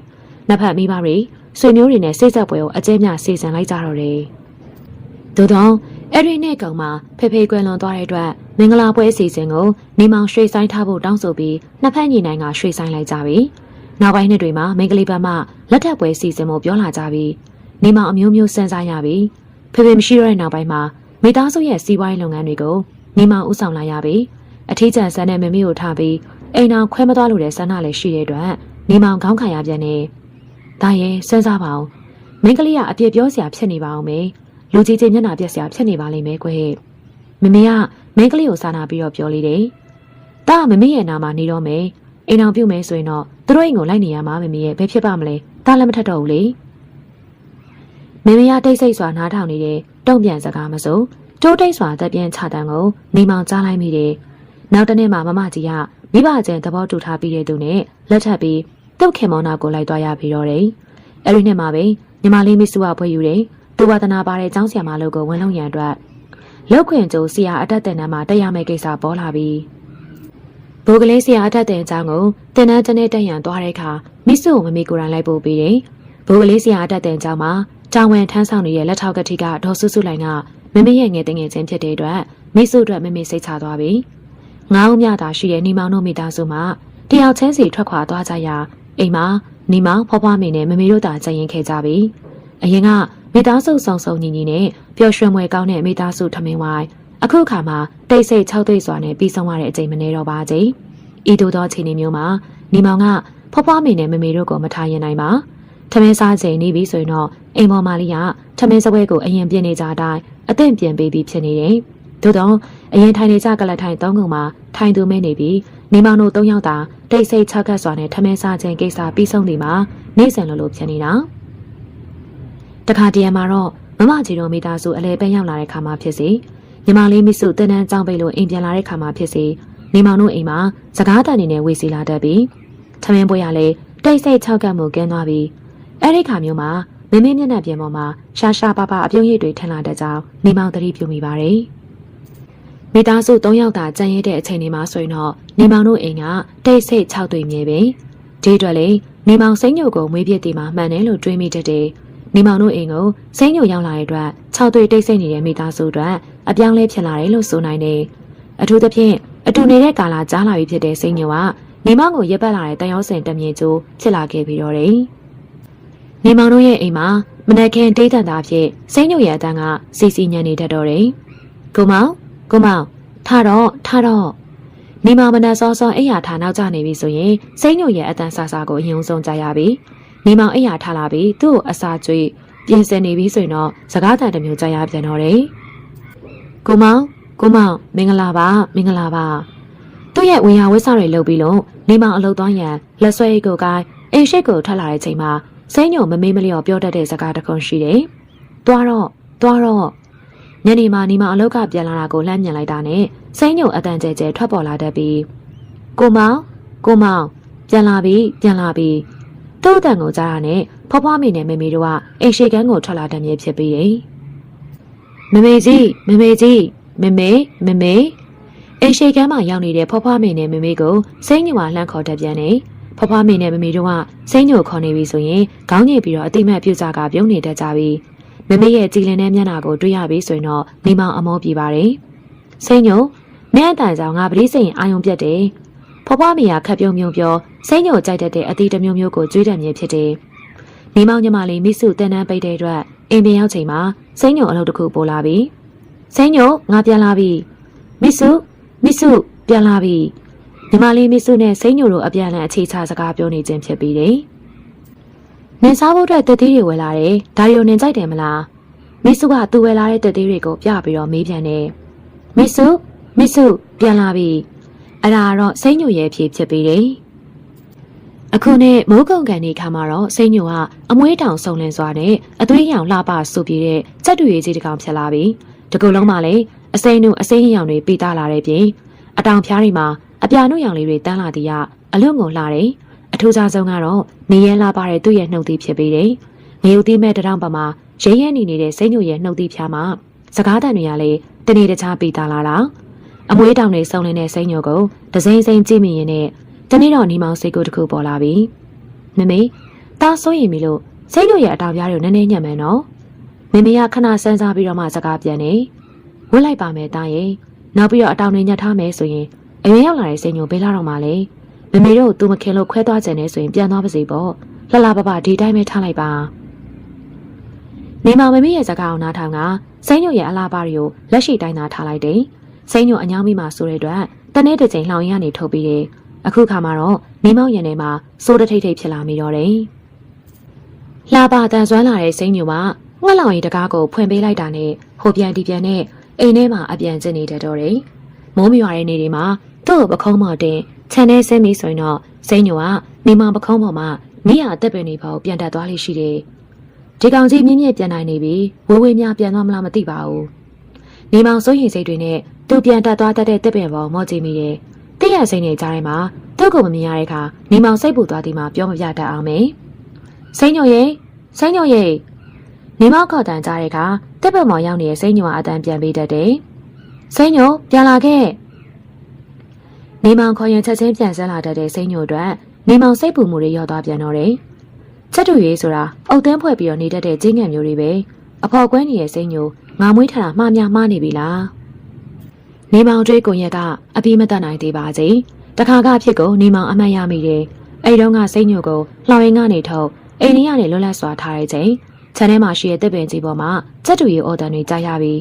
နှစ်ဖက်မိဘတွေဆွေမျိုးတွေနဲ့စိတ်ဆက်ပွဲကိုအကျဉ်းများစီစဉ်လိုက်ကြတော့တယ်။သို့တော့အဲ့ဒီနေ့ကောင်မှာဖေဖေကွယ်လွန်သွားတဲ့အတွက်မင်္ဂလာပွဲအစီအစဉ်ကိုနေမောင်ရွှေဆိုင်ထားဖို့တောင်းဆိုပြီးနှစ်ဖက်ညီနိုင်ကရွှေဆိုင်လိုက်ကြပြီ။ နောက်ပိုင်းနှစ်တွေမှာမင်္ဂလိဘတ်မှလက်ထပ်ပွဲအစီအစဉ်ကိုပြောလာကြပြီးနေမောင်အမျိုးမျိုးစံစားရပြီးဖေဖေမရှိတော့တဲ့နောက်ပိုင်းမှာမိသားစုရဲ့စီးပွားရေးလုပ်ငန်းတွေကိုနေမောင်ဥဆောင်လာရပြီးအထီးကျန်ဆန်းတဲ့မမေကိုထားပြီးအိမ်အောင်ခွဲမသွားလို့တဲ့ဆန္ဒလည်းရှိတဲ့အတွက်နေမောင်ခေါင်းခံရပြန်နေ။ဒါရင်စဉ်းစားပါအောင်မင်းကလေးကအပြစ်ပြောစရာဖြစ်နေပါအောင်မေလူကြီးချင်းမျက်နှာပြက်စရာဖြစ်နေပါလိမ့်မယ်ကွယ်မမေကမင်းကလေးကိုစာနာပြီးတော့ပြောလေးတယ်ဒါမမေရဲ့နာမှာနေတော့မယ်အိမ်အောင်ပြုတ်မယ်ဆိုရင်တော့ သူတို့အိမ်ကိုလိုက်နေရမှာမမေရဲ့ဘယ်ဖြစ်ပါမလဲဒါလည်းမထက်တော့ဘူးလေမမေကတိတ်ဆိတ်စွာနားထောင်နေတဲ့တုံ့ပြန်စကားမစိုးကျိုးတိတ်စွာတက်ပြန်ချတန်းကိုနေမောင်ကြားလိုက်မိတယ်နောက်တနေ့မှမမကြီးကမိဘချင်းသဘောတူထားပြီးတဲ့သူနဲ့လက်ထပ်ပြီးတုတ်ခင်မောနာကိုလိုက်သွားရပြီးတော့တယ်အဲ့ဒီနှစ်မှာပဲညီမလေးမစ်စုကဖွဲ့ယူတယ်သူဝါသနာပါတဲ့ကျောင်းဆရာမလို့ကိုဝင်လုံးရန်အတွက်လောက်ခွင်ကျိုးဆရာအတက်တင်တန်းမှာတက်ရမယ့်ကိစ္စပေါ်လာပြီး ဘိုးကလေးဆရာအတက်တင်အကြောင်းကိုတင်တန်းတစ်နေ့တက်ရန်သွားတဲ့အခါမစ်စုကိုမမေကိုယ်တိုင်လိုက်ပို့ပြီးတယ်ဘိုးကလေးဆရာအတက်တင်အကြောင်းမှာကျောင်းဝင်ထမ်းဆောင်နေတဲ့လက်ထောက်ကတိကဒေါ်စုစုလိုင်ကမမေရဲ့ငယ်တငယ်ချင်းဖြစ်တဲ့အတွက်မိစုအတွက်မမေစိတ်ချသွားပြီငါးဦးမြတာရှိတဲ့နေမောင်တို့မိသားစုမှာတယောက်ချင်းစီထွက်ခွာသွားကြရာအိမ်မှာနေမောင်ဖွားဖွားမိနဲ့မမေတို့သာကြရင်ခဲ့ကြပြီအရင်ကမိသားစုစုံစုံညီညီနဲ့ပျော်ရွှင်မွေကောင်းတဲ့မိသားစုထမင်းဝိုင်း အခုခါမှာတိတ်ဆိတ်၆သိပ်စွာနဲ့ပြီးဆုံးရတဲ့အချိန်မနေတော့ပါကြီးဤသို့သောအခြေအနေမျိုးမှာနေမောင်ကဖွားဖွားမိနဲ့မမေတို့ကိုမထားရင်နိုင်ပါထမင်းစားချိန်နေပြီဆိုရင်တော့အိမ်ပေါ်မှာလေးကထမင်းစပွဲကိုအရင်ပြင်နေကြတိုင်းအသင့်ပြင်ပေးပြီးဖြစ်နေတယ်သို့တော့အရင်ထိုင်နေကြကလထိုင်သုံးခုမှာထိုင်သူမဲနေပြီးနေမောင်တို့၃ယောက်သာတိတ်ဆိတ်၆ခတ်စွာနဲ့ထမင်းစားခြင်းကိစ္စပြီးဆုံးနေမှာနေစဉ်လိုလိုဖြစ်နေတာတခါတရံမှာတော့မမကြီးတို့မိသားစုအလဲပန်းရောက်လာတဲ့ခါမှာဖြစ်စီ ညီမလေးမိစုတန်းတန်းကြောင်းပိတ်လို့အိမ်ပြန်လာတဲ့ခါမှာဖြစ်စီနေမောင်တို့အိမ်မှာစကားတန်နေနဲ့ဝေစီလာတတ်ပြီးထမင်းပွဲရလဲတိတ်ဆိတ်၆ခတ်မှုကင်းသွားပြီးအဲ့ဒီခါမျိုးမှာမင်းမင်းမျက်နှာပြင်ပေါ်မှာရှာရှာပါပါအပြုံးရည်တွေထင်လာတဲ့ကြောင်းနေမောင်သတိပြုမိပါတယ်။မိသားစု၃ယောက်သာကြံရတဲ့အချိန်တွေမှာဆိုရင်တော့နေမောင်တို့အိမ်ကတိတ်ဆိတ်၆တွေ့မြေပဲ။ဒီအတွက်လေနေမောင်စိမ့်ညိုကိုမွေးပြစ်တီမှာမှန်တယ်လို့တွေးမိတတ်တယ်။နေမောင်တို့အိမ်ကိုစိမ့်ညိုရောက်လာတဲ့အတွက်၆တွေ့တိတ်ဆိတ်နေတဲ့မိသားစုအတွက် အပြောင်းလဲဖြစ်လာတယ်လို့ဆိုနိုင်တယ်။အထူးသဖြင့်အတူနေတဲ့ကာလာကြားလာပြီဖြစ်တဲ့စိမ့်ညိုကနေမောင်ကိုရက်ပတ်လာတဲ့တန်ရောစင်တမြင့်ကျိုးဖြစ်လာခဲ့ပြီးတော့တယ်။နေမောင်တို့ရဲ့အိမ်မှာမနက်ခင်းတိတ်တန်တာဖြစ်စိမ့်ညိုရဲ့အတန်းကစီစီညံနေတတ်တော့တယ်။ကိုမောင်ကိုမောင်ထတော့ထတော့နေမောင်မနက်စောစောအိယာထားနောက်ကျနေပြီဆိုရင်စိမ့်ညိုရဲ့အတန်းဆာဆာကိုအယုံဆုံးကြရပြီ။နေမောင်အိယာထားလာပြီးသူ့ကိုအစာကျွေးပြင်ဆင်နေပြီဆိုရင်တော့စကားတန်တစ်မျိုးကြရပြန်တော့တယ်။ ကိုမောင်ကိုမောင်မင်္ဂလာပါမင်္ဂလာပါသူ့ရဲ့ဝင်ရဝစ်စားတွေလုပ်ပြီးလို့နေမောင်အလုပ်သွားရန်လက်ဆွဲအိတ်ကိုကိုင်းအိမ်ရှိတ်ကိုထွက်လာတဲ့ချိန်မှာစိမ့်ညုံမမေးမလျော်ပြောတတ်တဲ့စကားတစ်ခုရှိတယ်။သွားတော့သွားတော့ညနေမှနေမောင်အလုပ်ကပြန်လာတာကိုလှမ်းမြင်လိုက်တာနဲ့စိမ့်ညုံအတန်ကျဲကျဲထွက်ပေါ်လာတတ်ပြီးကိုမောင်ကိုမောင်ပြန်လာပြီပြန်လာပြီသူ့အတန်ကိုကြားရနဲ့ဖွားဖွားမိနဲ့မေမေတို့ကအိမ်ရှိကန်းကိုထွက်လာတဲ့မြေဖြစ်ပြီးတယ်။ မမေကြီးမမေကြီးမမေမမေအိမ်ရှိကန်းမှာရောက်နေတဲ့ဖွားဖွားမိနဲ့မေမေကိုစိမ့်ညုံကလှမ်းခေါ်တတ်ပြန်တယ်။ဖွားဖွားမိနဲ့မေမေတို့ကစိမ့်ညုံခေါ်နေပြီဆိုရင်ခေါင်းညိတ်ပြီးတော့အတိမတ်ပြုကြကပြုံးနေတတ်ကြပြီ။မမေရဲ့ကြည်လင်တဲ့မျက်နှာကိုတွေ့ရပြီဆိုရင်တော့နေမောင်အမောပြေပါတယ်။စိမ့်ညုံမင်းအတန်ကြောင့်ငါပရိစိန်အာယုံပြတ်တယ်။ဖွားဖွားမိကခက်ပြုံးပြုံးပြောစိမ့်ညုံကြိုက်တတ်တဲ့အသီးတစ်မျိုးမျိုးကိုကြွေးတံမြင်ဖြစ်တယ်။နေမောင်ညီမလေးမိစုတန်တန်းပိတ်တဲ့အတွက်အိမ်ပြန်ရောက်ချိန်မှာ စိမ့်ညုံအလုပ်တစ်ခုပို့လာပြီ။စိမ့်ညုံငါပြန်လာပြီ။မိစုမိစုပြန်လာပြီညီမလေးမိစုနဲ့စိမ့်ညိုတို့အပြန်အလှန်အခြေချစကားပြောနေခြင်းဖြစ်ပြီးတယ်။နင်စားဖို့အတွက်တက်သေးတွေဝယ်လာတယ်။ဒါရီယိုနင်ကြိုက်တယ်မလား။မိစုကသူဝယ်လာတဲ့တက်သေးတွေကိုပြပြီးတော့မေးပြန်တယ်။မိစုမိစုပြန်လာပြီ။အဲ့ဒါကတော့စိမ့်ညိုရဲ့အဖြစ်ဖြစ်ပြီးတယ်။ အခုနဲ့မိုးကုံကန်နေခါမှာတော့စိမ့်ညိုကအမွှေးတောင်စုံလင်စွာနဲ့အသွေးရောင်လှပဆူပြေတဲ့စက်တူရည်ကြီးတစ်ကောင်ဖြစ်လာပြီ။တကူလုံးမှလည်းအစိမ်းတို့အစိမ်းရောင်တွေပိတာလာတဲ့ပြင်အတောင်ဖျားတွေမှာအပြာနုရောင်လေးတွေတန်းလာသည်ကအလွတ်ငုံလှတယ်အထူးခြားဆုံးကတော့နေရဲလာပါတဲ့သူ့ရဲ့နှုတ်သီးဖြစ်ပြီးတယ်ငရုတ်သီးမဲ့တရောင်ပမှာရဲရဲနေနေတဲ့စိတ်ညိုရဲ့နှုတ်သီးဖျားမှာစကားတန်တွေကလည်းတနေ့တခြားပိတာလာတာအမွေးတောင်တွေစုံလင်တဲ့စိတ်ညိုကိုဒစိမ့်စိမ့်ကြည့်မိရင်နဲ့ တနေ့တော့နေမောင်စိတ်ကိုတစ်ခုပေါ်လာပြီမမေတားစိုးရင်ပြီလို့စိတ်ညိုရဲ့အတောင်ပြားတွေကိုနည်းနည်းညံ့မယ်နော်မမေကခဏစမ်းစားပြီးတော့မှစကားပြန်နေဝတ်လိုက်ပါမယ်တားရဲ့နောက်ပြီးတော့အတောင်တွေညှက်ထားမယ်ဆိုရင်အရင်ရောက်လာတဲ့စိန်ညိုဘေးလာတော့မှလေမမေတို့သူမခင်လို့ခွဲသွားကြတယ်ဆိုရင်ပြန်သွားပါစေပေါ့လှလှပပဒီတိုင်းပဲထားလိုက်ပါနေမောင်မမေရဲ့စကားအောင်နားထောင်ကစိန်ညိုရဲ့အလားပါတွေကိုလက်ရှိတိုင်းသာထားလိုက်တယ်စိန်ညိုအညောင်းမိမှဆိုတဲ့အတွက်တနေ့တစ်ချိန်လှောင်ရည်ကနေထုတ်ပြီးတယ် အခုခါမှာတော့နေမောင်ရင်ထဲမှာစိုးတထိတ်ထိတ်ဖြစ်လာမိတော့တယ်လှပါတန်ဆွမ်းလာတဲ့စိန်ညိုကငှက်လောင်ရီတကားကိုဖွင့်ပေးလိုက်တာနဲ့ဟိုပြန်ဒီပြန်နဲ့အိမ်ထဲမှာအပြန်ကျင်နေတတ်တော့တယ်။မိုးမရွာတဲ့နေ့တွေမှာသူ့ကိုပခုံးမော်တင်ခြံထဲဆင်းပြီးဆိုရင်တော့စိန်ညိုကနေမပခုံးပေါ်မှာမိရအသက်ပင်တွေပေါ်ပြန်တက်သွားလိမ့်ရှိတယ်။ဒီကောင်ကြီးမြင့်မြင့်ပြန်နိုင်နေပြီဝေဝေများပြန်သွားမလားမသိပါဘူး။နေမောင်စိုးရင်စိတ်တွေနဲ့သူပြန်တက်သွားတတ်တဲ့တက်ပင်ပေါ်မော့ကြည့်မိတယ်။ တိရစိတ်နဲ့ကြားထဲမှာသူ့ကိုမမြင်ရတဲ့အခါနေမောင်စိတ်ပူသွားသည်မှာပြောမပြတတ်အောင်မယ်။စိန်ညိုရဲ့စိန်ညိုရဲ့နေမောက်ခေါ်တန်ကြားတဲ့အခါတက်ပတ်မောင်ရောက်နေတဲ့စိန်ညိုအတန်းပြန်ပေးတတ်တယ်။စိန်ညိုပြန်လာခဲ့။နေမောင်ခေါ်ရင်ချက်ချင်းပြန်ဆက်လာတတ်တဲ့စိန်ညိုအတွက်နေမောင်စိတ်ပူမှုတွေရောသွားပြန်တော့တယ်။ချက်တူရေးဆိုတာအုတ်သန်းဖွဲ့ပြီးတော့နေတတ်တဲ့ကျင်းငံမျိုးတွေပဲ။အဖော်ကွဲနေတဲ့စိန်ညိုငါမွေးထတာမှားများမှားနေပြီလား။ နေမောင်တွေးကိုရက်ကအပြီးမတတ်နိုင်သေးပါစေ။တခါကဖြစ်ကိုနေမောင်အမှတ်ရမိတယ်။အဲဒီတော့ကစိန်ညိုကိုလှောင်ရင်ကနေထုတ်အိမ်ကြီးကနေလွတ်လပ်စွာထားတဲ့ချိန်ခြံထဲမှာရှိတဲ့တစ်ပင်ကြီးပေါ်မှာစက်တူရီအော်တန်တွေကြားရပြီး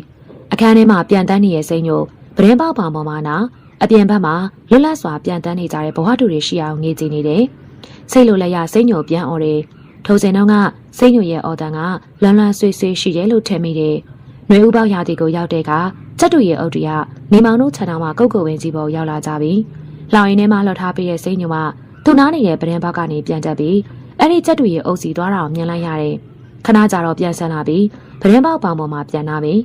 အခန်းထဲမှာပြန်တန်းနေတဲ့စိမ့်ညိုပရင်ပေါက်ပါပေါ်မှာနာအပြင်ဘက်မှာလွတ်လပ်စွာပြန်တန်းနေကြတဲ့ဘဝတူတွေရှိအောင်ငေးကြည့်နေတယ်။စိတ်လိုလက်ရစိမ့်ညိုပြန်អော်တယ်။ထိုစဉ်တုန်းကစိမ့်ညိုရဲ့အော်တန်ကလွမ်းလွမ်းဆွေးဆွေးရှိတယ်လို့ထင်မိတယ်။နှွေဦးပေါက်ရာတီကိုရောက်တဲ့က စက်တူရဲ့အုပ်တွေကနေမောင်တို့ခြံတော်မှာကုတ်ကုတ်ဝင်းကြီးပေါ်ရောက်လာကြပြီ။လောင်ရင်ထဲမှာလှော်ထားပေးတဲ့စိမ့်ညိုကသူ့နားနေတဲ့ပရင်ပေါက်ကနေပြန်တက်ပြီးအဲ့ဒီစက်တူရဲ့အုပ်စီသွားတာကိုမြင်လိုက်ရတယ်။ခဏကြာတော့ပြန်ဆန်းလာပြီးပရင်ပေါက်ပေါင်ပေါ်မှာပြန်လာပြီး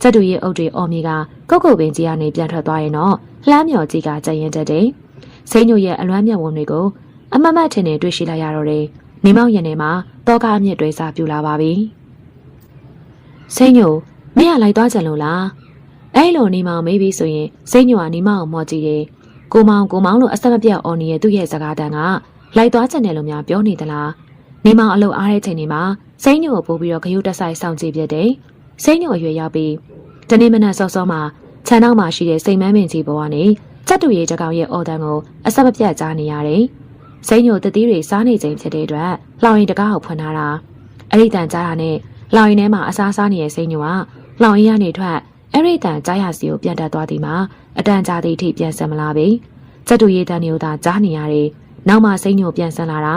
ကျက်တူရဲ့အုပ်တွေအော်မီကကုတ်ကုတ်ပင်ကြီးကနေပြန်ထွက်သွားရင်တော့လှမ်းမြော်ကြီးကကြရင်တက်တယ်။စိမ့်ညိုရဲ့အလွမ်းမြတ်ဝင်တွေကိုအမမတ်ထင်နေတွေ့ရှိလိုက်ရတော့တယ်နေမောင်ရင်ထဲမှာတောကားအမြင့်တွေစာပြူလာပါပြီစိတ်ညိုမင်းကလိုက်သွားကြလို့လား အဲ့လိုနေမောင်မေးပြီးဆိုရင်စိတ်ညိုကနေမောင်ကိုမော့ကြည့်တယ်ကိုမောင်ကိုမောင်လို့အဆက်မပြတ်အော်နေရဲ့သူ့ရဲ့စကားတန်ကလိုက်သွားကြတယ်လို့များပြောနေသလားနေမောင်အလုပ်အားတဲ့ချိန်တွေမှာစိတ်ညိုကိုပို့ပြီးတော့ဂယုတက်ဆိုင်ဆောင်ကြည့်ပြတယ်စိတ်ညိုအရွယ်ရောက်ပြီးတနေ့မနက်စောစောမှာခြံနောက်မှာရှိတဲ့စိတ်မန်းပင်ကြီးပေါ်ကနေစက်တူရဲ့တကောင်ရဲ့အော်တန်ကိုအဆက်မပြတ်ကြားနေရတယ်စိတ်ညိုတတိတွေစားနေချိန်ဖြစ်တဲ့အတွက်လှောင်ရင်တကားကိုဖွင့်ထားတာအဲ့ဒီတန်ကြားတာနဲ့လှောင်ရင်ထဲမှာအစားစားနေတဲ့စိတ်ညိုကလှောင်ရင်ကနေထွက် အဲ့ဒီတန်ကြားရစီကိုပြန်တက်သွားသည်မှာအတန်ကြာသည့်အထိပြန်ဆံမလာပြီစက်တူရဲ့တန်တွေကိုသာကြားနေရတယ်နောက်မှစိတ်ညိုပြန်ဆံလာတာ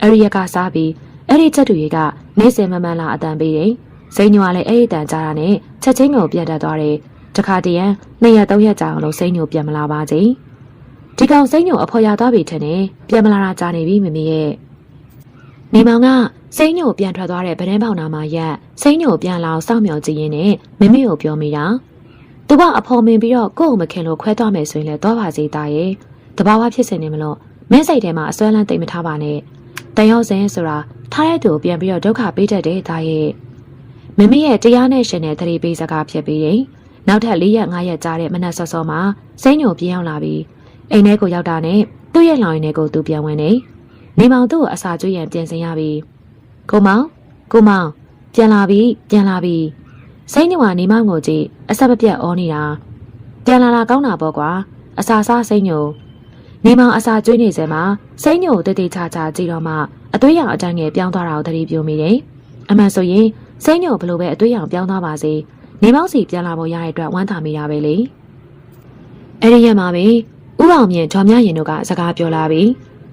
အဲ့ဒီရက်ကစားပြီးအဲ့ဒီချက်တူရဲ့ကနေစင်မမှန်လာအတန်ပေးတယ်စိတ်ညိုကလည်းအဲ့ဒီတန်ကြားတာနဲ့ချက်ချင်းကိုပြန်တက်သွားတယ်တခါတည်းရန်နှစ်ရက်သုံးရက်ကြာအောင်လို့စိတ်ညိုပြန်မလာပါစေဒီကောင်စိတ်ညိုအဖော်ရသွားပြီထင်တယ်ပြန်မလာတာကြာနေပြီမမေရဲ့နေမောင်က စိတ်ညိုပြန်ထွက်သွားတဲ့ဗဒန်းပေါင်နာမှာရက်စိတ်ညိုပြန်လာအောင်စောင့်မျှော်ကြည့်ရင်းနဲ့မမေကိုပြောမိတာသူကအဖော်မင်ပြီးတော့ကိုယ့်ကိုမခင်လို့ခွဲသွားမယ်ဆိုရင်လည်းတော့ပါစေသားရဲ့တဘာဝဖြစ်စင်နေမလို့မင်းစိတ်ထဲမှာအစွဲလန်းသိမ့်မထားပါနဲ့တန်ရောက်စင်ဆိုတာထားတဲ့သူကိုပြန်ပြီးတော့ဒုက္ခပေးတတ်တဲ့သားရဲ့မမေရဲ့တရားနဲ့ရှင်တဲ့သတိပေးစကားဖြစ်ပြီးရင်နောက်ထပ်၄ရက်၅ရက်ကြာတဲ့မနက်စောစောမှာစိတ်ညိုပြေးရောက်လာပြီးအိမ်ထဲကိုရောက်တာနဲ့သူ့ရဲ့လောင်ရင်ထဲကိုသူပြန်ဝင်နေနေမောင်သူ့ကိုအစာကျွေးရန်ပြင်ဆင်ရပြီး ကိုမောင်ကိုမောင်ပြန်လာပြီပြန်လာပြီစိတ်ညိုကနေမောင်ကိုကြည့်အဆက်မပြတ်အောနေတာပြန်လာတာကောင်းတာပေါ့ကွာအစာစားစိတ်ညိုနေမောင်အစာကျွေးနေစမှာစိတ်ညိုကိုတတိချာချာကြည့်တော့မှအသွေးရောင်အတန်းငယ်ပြောင်းသွားတာကိုသတိပြုမိတယ်အမှန်ဆိုရင်စိတ်ညိုဘလို့ပဲအသွေးရောင်ပြောင်းသွားပါစေနေမောင်စီပြန်လာဖို့ရတဲ့အတွက်ဝမ်းသာမိတာပဲလေအဲ့ဒီရက်မှာပဲဥအောင်မြင့်ဂျော်မြရင်တို့ကစကားပြောလာပြီး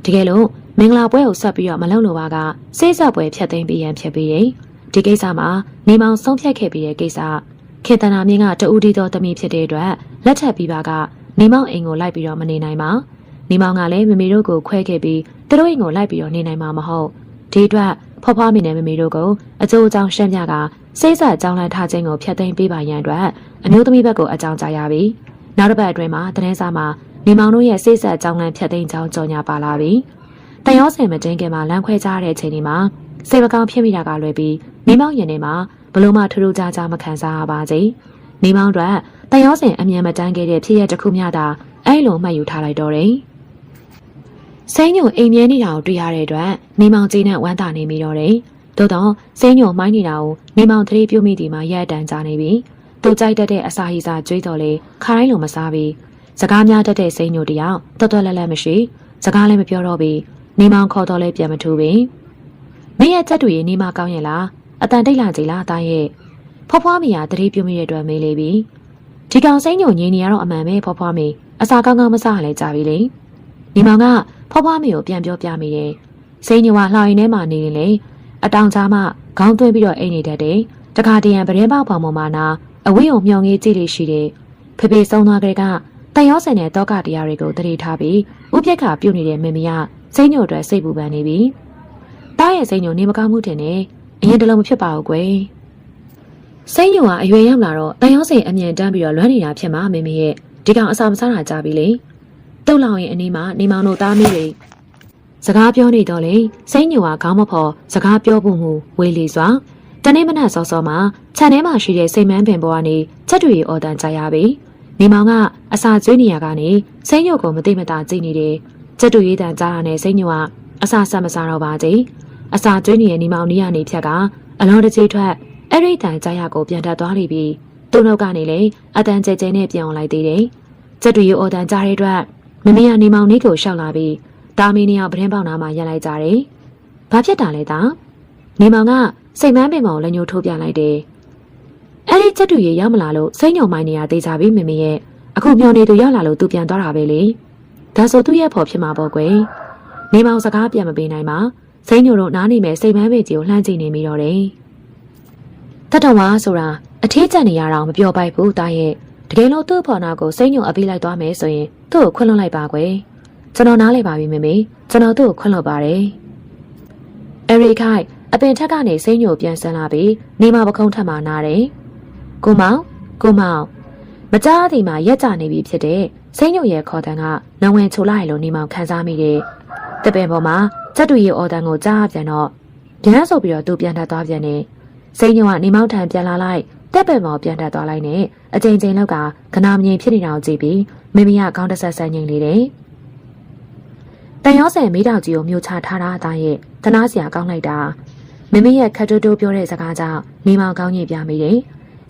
တကယ်လို့ မင်္ဂလာပွဲကိုဆက်ပြီးတော့မလုပ်လို့ပါကစိတ်ဆက်ပွဲဖြတ်သိမ်းပြီးရန်ဖြစ်ပြီးတယ်ဒီကိစ္စမှာနေမောင်ဆုံးဖြတ်ခဲ့ပြီးတဲ့ကိစ္စခေတနာမြင့်ကတူဦးဒီတော်သမီးဖြစ်တဲ့အတွက်လက်ထပ်ပြီးပါကနေမောင်အိမ်ကိုလိုက်ပြီးတော့မနေနိုင်ပါနေမောင်ကလည်းမမေတို့ကိုခွဲခဲ့ပြီးသူတို့အိမ်ကိုလိုက်ပြီးတော့နေနိုင်မှာမဟုတ်ဒီအတွက်ဖွားဖွားမိနဲ့မမေတို့ကိုအကျိုးအကြောင်းရှင်းပြကစိတ်ဆက်ကြောင်းလန့်ထားခြင်းကိုဖျက်သိမ်းပေးပါရန်အတွက်အမျိုးသမီးဘက်ကိုအကြောင်းကြားရပြီ။နောက်တစ်ပတ်အတွင်းမှာသတင်းစာမှာနေမောင်တို့ရဲ့စိတ်ဆက်ကြောင်းလန့်ဖျက်သိမ်းကြောင်းကြော်ညာပါလာပြီ။ တန်ရောစင်မတင်းခင်မှာလမ်းခွဲကြတဲ့အချိန်ဒီမှာစိတ်မကောင်းဖြစ်မိတာကလွယ်ပြီးနေမောင်ရင်ထဲမှာဘလို့မှထူးထူးခြားခြားမခံစားရပါစေ။နေမောင်တို့တန်ရောစင်အမြန်မတန်းခဲ့တဲ့ဖြစ်ရတစ်ခုမျှသာအဲ့လိုမှတ်ယူထားလိုက်တော့တယ်။စိန်ညုံအိမ်မြဲနေတာကိုတွေ့ရတဲ့အတွက်နေမောင်ကြီးနဲ့ဝမ်းသာနေမိတော့တယ်။သို့တော့စိန်ညုံမိုင်းနေတာကိုနေမောင်သတိပြုမိဒီမှာရက်တန်ကြနေပြီ။သူကြိုက်တတ်တဲ့အစာဟီစာကြွေးတော်လေခါတိုင်းလိုမစားပြီ။စကားများတတ်တဲ့စိန်ညုံတယောက်တော်တော်လဲလဲမရှိ။စကားလည်းမပြောတော့ပြီ။ နေမောင်ခေါ်တော်လဲပြန်မထူပြီ။မင်းရဲ့ချက်တွေနေမကောင်းရဲ့လား။အတန်တိတ်လာကြည်လားတားရဲ့။ဖွားဖွားမီယာသတိပြုမိတဲ့အတွက်မေးလေပြီ။ဒီကောင်စိန်ညုံငင်းနေရတော့အမှန်ပဲဖွားဖွားမီအစာကောင်းကောင်းမစားရလဲကြပြီလေ။နေမောင်ကဖွားဖွားမီကိုပြန်ပြောပြမိတယ်။စိန်ညုံကလှောင်ရင်ထဲမှာနေရင်လေအတောင်ကြားမှခေါင်းသွင်းပြီးတော့အိမ်နေတတ်တယ်။တခါတရံပရင်ပေါက်ပေါင်ပေါ်မှာနာအဝိယုံမျောငေးကြည့်လေးရှိတယ်။ဖေဖေဆုံးသွားကြတဲ့ကတန်ရောစင်တဲ့တောကတရားတွေကိုတတိထားပြီးဥပြက်ကပြုတ်နေတဲ့မင်းမရ စိတ်ညိုအတွက်စိတ်ပူပန်နေပြီ။တားရဲ့စိတ်ညိုနေမကောင်းမှုတင်နေအရင်တလုံးမဖြစ်ပါဘူးကွယ်။စိတ်ညိုကအရွယ်ရောက်လာတော့တန်ရောစင်အမြင်တန်းပြီးတော့လွမ်းနေတာဖြစ်မှာမင်းမရဲ့ဒီကောင်အစာမစားတာကြပြီလေ။တုတ်လောင်ရင်အနီးမှာနေမောင်တို့သားမီးတွေစကားပြောနေတော့လေစိတ်ညိုကခေါင်းမဖော်စကားပြောဖို့မူဝေးလီစွာတနေ့မနက်စောစောမှာခြံထဲမှာရှိတဲ့စိတ်မန်းပင်ပေါ်ကနေချက်တွေအော်တန်ကြရပြီနေမောင်ကအစာကျွေးနေရကနေစိတ်ညိုကိုမသိမသာကြည့်နေတယ် ချက်တွေရေးတန်ကြားရတဲ့စိတ်ညိုကအစာဆက်မစားတော့ပါသေးအစာကျွေးနေတဲ့နေမောင်နေရနေဖြတ်ကအလောတကြီးထွက်အဲ့ဒီတန်ကြားရကိုပြန်တက်သွားလိပြီသူ့နောက်ကနေလေအတန်ကျဲကျဲနဲ့ပြောင်းလိုက်သေးတယ်ချက်တွေရေးအော်တန်ကြားတဲ့အတွက်မမေကနေမောင်လေးကိုရှောက်လာပြီးတာမီနီယောက်ပရင်ပေါက်နာမှာရက်လိုက်ကြတယ်။ဘာဖြစ်တာလဲသား။နေမောင်ကစိတ်မန်းပင်မောင်လက်ညှိုးထိုးပြလိုက်တယ်။အဲ့ဒီချက်တူရေရောက်မလာလို့စိတ်ညုံမိုင်းနေရသေးကြပြီမမေရဲ့အခုမျောနေသူရောက်လာလို့သူပြန်သွားတာပဲလေ။ ဒါဆိုသူ့ရဲ့ဖော်ဖြစ်မှာပေါ့ကွယ်။နေမောင်စကားပြန်မပေးနိုင်ပါ။စိတ်ညိုတို့နားနေမယ်စိတ်မန်းပင်ကြီးကိုလှမ်းကြည့်နေမိတော့တယ်။တတဝါဆိုတာအထီးကျန်နေရတာမပြောပိုက်ဘူးတာရဲ့တကယ်လို့သူ့ဖော်နာကိုစိတ်ညုံအပေးလိုက်သွားမယ်ဆိုရင်သူ့ကိုခွင့်လွှတ်လိုက်ပါကွယ်။ကျွန်တော်နားလည်ပါပြီမေမေကျွန်တော်သူ့ကိုခွင့်လွှတ်ပါတယ်အရီခိုင်အပင်ထက်ကနေစိမ့်ညိုပြန်ဆန်းလာပြီးနေမပခုံးထက်မှနားတယ်ကိုမောင်ကိုမောင်မကြားသည်မှာရက်ကြနေပြီဖြစ်တဲ့ စိမ့်ညိုရဲ့ခေါ်တန်းကနဝင်ချိုလိုက်လို့နေမောင်ခံစားမိတယ်တပင်ပေါ်မှာစက်တူရီအော်တန်ကိုကြားပြန်တော့ပြန်ဆိုပြီးတော့သူပြန်ထပ်သွားပြန်နေစိန်ညုံကနေမောက်ထန်ပြန်လာလိုက်တက်ပင်ပေါ်ပြန်ထပ်သွားလိုက်နဲ့အချိန်ချင်းလောက်ကကနာမငြိမ်ဖြစ်နေတာကိုကြည့်ပြီးမိမိကကောင်းတဆက်ဆန်းငိမ့်လေတယ်တန်ရောဆယ်မိတောင်ကြီးကိုမြို့ချထားတာအသားရဲ့တနာစရာကောင်းလိုက်တာမိမိရဲ့ခက်တိုးတိုးပြောတဲ့စကားကြောင့်နေမောင်ကောင်းကြီးပြမိတယ်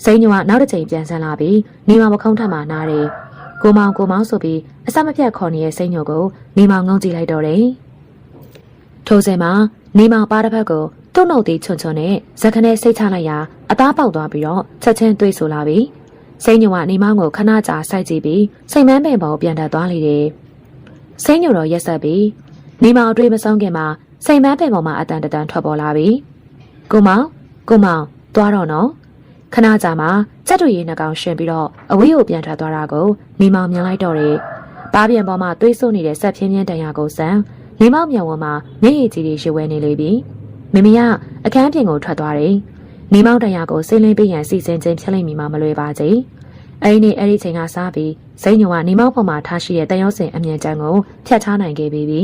စိန်ညုံကနောက်တစ်ချိန်ပြန်ဆန်းလာပြီးနေမောင်မခုံးထက်မှနားတယ် ကိုမောင်ကိုမောင်ဆိုပြီးအစမပြတ်ခေါ်နေတဲ့စိန်ညုံကိုနေမောင်ငုံကြည့်လိုက်တော့တယ်ထိုစဉ်မှာနေမောင်ပါတစ်ဖက်ကိုသူ့နှုတ်သေးချွန်ချွန်နဲ့ဇက်ခနဲ့စိတ်ချလိုက်ရာအသားပေါက်သွားပြီးတော့ချက်ချင်းတွေးဆိုလာပြီစိန်ညုံကနေမောင်ကိုခဏကြာစိုက်ကြည့်ပြီးစိတ်မန်းပင်ပေါ်ပြန်တက်သွားလေတယ်စိန်ညုံတော့ရက်ဆက်ပြီးနေမောင်အတွေ့မဆုံးခင်မှာစိတ်မန်းပင်ပေါ်မှာအတန်တန်ထွက်ပေါ်လာပြီကိုမောင်ကိုမောင်သွားတော့နော် ခဏကြာမှစက်တူရည်နှကောင်ရှင်ပြီးတော့အဝေးကိုပြန်ထွက်သွားတာကိုနေမောင်မြင်လိုက်တော့တယ်ပါပြန်ပေါ်မှာတွေးဆို့နေတဲ့ဆက်ပြင်းပြင်းတန်ရာကိုစမ်းနေမောင်မြောင်ဝန်းမှာမျက်ရည်ကြီးတွေရွှေဝဲနေလေပြီမိမိကအခန်းပြင်ကိုထွက်သွားတယ်နေမောင်တန်ရာကိုစိတ်လင်းပေးရန်စီစဉ်ခြင်းဖြစ်လိမ့်မည်မမလွယ်ပါစေအဲ့ဒီနေ့အဲ့ဒီချိန်ကစားပြီးစိတ်ညုံကနေမောင်ပေါ်မှာထားရှိတဲ့တန်ရုံးစင်အမြန်တန်းကိုဖြတ်ထားနိုင်ခဲ့ပြီပြီ